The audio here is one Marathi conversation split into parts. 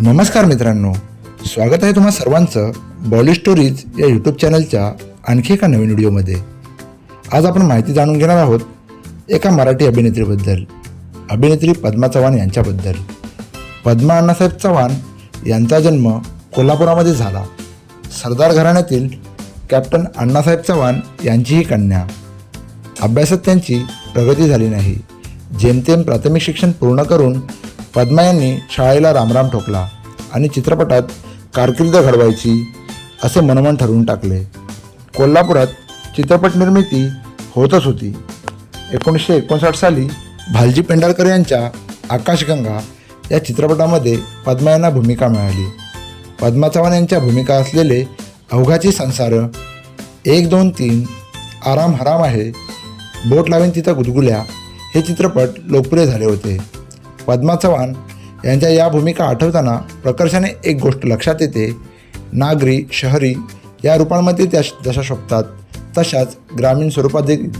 नमस्कार मित्रांनो स्वागत आहे तुम्हा सर्वांचं बॉली स्टोरीज या यूट्यूब चॅनलच्या आणखी एका नवीन व्हिडिओमध्ये. आज आपण माहिती जाणून घेणार आहोत एका मराठी अभिनेत्रीबद्दल अभिनेत्री पद्मा चव्हाण यांच्याबद्दल. पद्मा अण्णासाहेब चव्हाण यांचा जन्म कोल्हापुरामध्ये झाला. सरदार घराण्यातील कॅप्टन अण्णासाहेब चव्हाण यांची ही कन्या. अभ्यासात त्यांची प्रगती झाली नाही. जेमतेम प्राथमिक शिक्षण पूर्ण करून पद्मा यांनी शाळेला रामराम ठोकला आणि चित्रपटात कारकीर्द घडवायची असे मनोमन ठरवून टाकले. कोल्हापुरात चित्रपट निर्मिती होतच होती. एकोणीसशे एकोणसाठ साली भालजी पेंढारकर यांच्या आकाशगंगा या चित्रपटामध्ये पद्मा यांना भूमिका मिळाली. पद्मा चव्हाण यांच्या भूमिका असलेले अवघाची संसार एक दोन तीन आराम हराम आहे बोट लावीन तिथं गुदगुल्या हे चित्रपट लोकप्रिय झाले होते. पद्मा चव्हाण यांच्या या भूमिका आठवताना प्रकर्षाने एक गोष्ट लक्षात येते. नागरी शहरी या रूपांमध्ये त्या जशा शोभतात तशाच ग्रामीण स्वरूपात देखील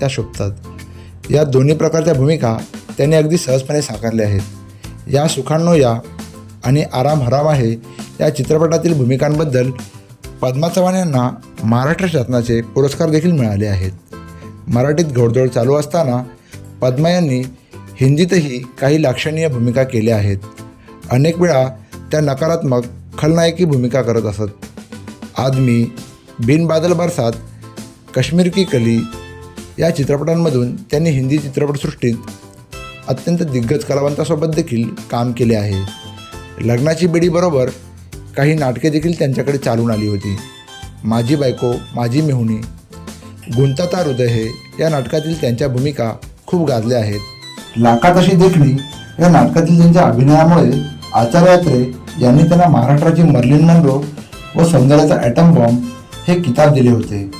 त्या शोभतात. या दोन्ही प्रकारच्या भूमिका त्यांनी अगदी सहजपणे साकारल्या आहेत. या सुखांनो या आणि आराम हराम आहे या चित्रपटातील भूमिकांबद्दल पद्मा चव्हाण यांना महाराष्ट्र शासनाचे पुरस्कार देखील मिळाले आहेत. मराठीत घोडदौड चालू असताना पद्मा यांनी हिंदीतही काही लक्षणीय भूमिका केल्या आहेत. अनेक वेळा त्या नकारात्मक खलनायकी भूमिका करत असत. आदमी बिन बादल बरसात काश्मीर की कली या चित्रपटांमधून त्यांनी हिंदी चित्रपटसृष्टीत अत्यंत दिग्गज कलावंतासोबत देखील काम केले आहे. लग्नाची बेडीबरोबर काही नाटके देखील त्यांच्याकडे चालून आली होती. माझी बायको माझी मेहुणी गुंताता हृदय हे या नाटकातील त्यांच्या भूमिका खूप गाजल्या आहेत. लाका अशी देखणी या नाटकातील त्यांच्या अभिनयामुळे आचार्यात्रे यांनी त्यांना महाराष्ट्राची मर्लिन मनरो व सौंदर्याचा ॲटम बॉम्ब हे किताब दिले होते.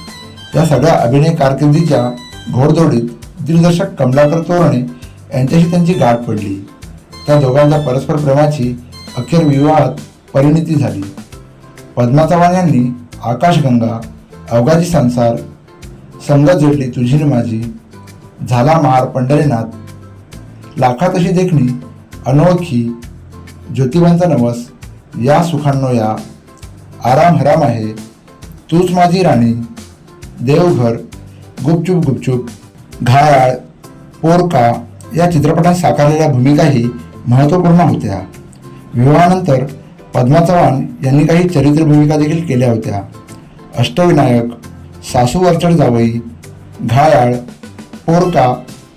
या सगळ्या अभिनय कारकिर्दीच्या घोडदौडीत दिग्दर्शक कमलाकर तोरणे यांच्याशी त्यांची गाठ पडली. त्या दोघांच्या परस्पर प्रेमाची अखेर विवाहात परिणिती झाली. पद्मा चव्हाण यांनी आकाशगंगा अवघाजी संसार संगत जोडली तुझी माझी झाला महार पंढरीनाथ लाखात अशी देखणी अनोळखी ज्योतिबांचा नवस या सुखांनो या. आराम हराम आहे. तूच माझी राणी. देवघर गुपचूप गुपचूप घायाळ पोरका या चित्रपटात साकारलेल्या भूमिकाही महत्त्वपूर्ण होत्या. विवाहानंतर पद्मा चव्हाण यांनी काही चरित्र भूमिका देखील केल्या होत्या. अष्टविनायक सासू वरचड जावई घायाळ पोरका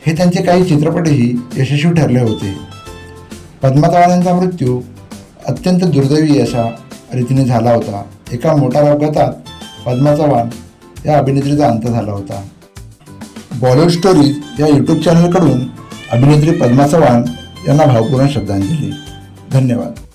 हे त्यांचे काही चित्रपटही यशस्वी ठरले होते. पद्मा मृत्यू अत्यंत दुर्दैवी अशा रीतीने झाला होता. एका मोठ्या अपघातात पद्मा चव्हाण या अभिनेत्रीचा अंत झाला होता. बॉलिवूड स्टोरीज या यूट्यूब चॅनलकडून अभिनेत्री पद्मा चव्हाण यांना भावपूर्ण श्रद्धांजली. धन्यवाद.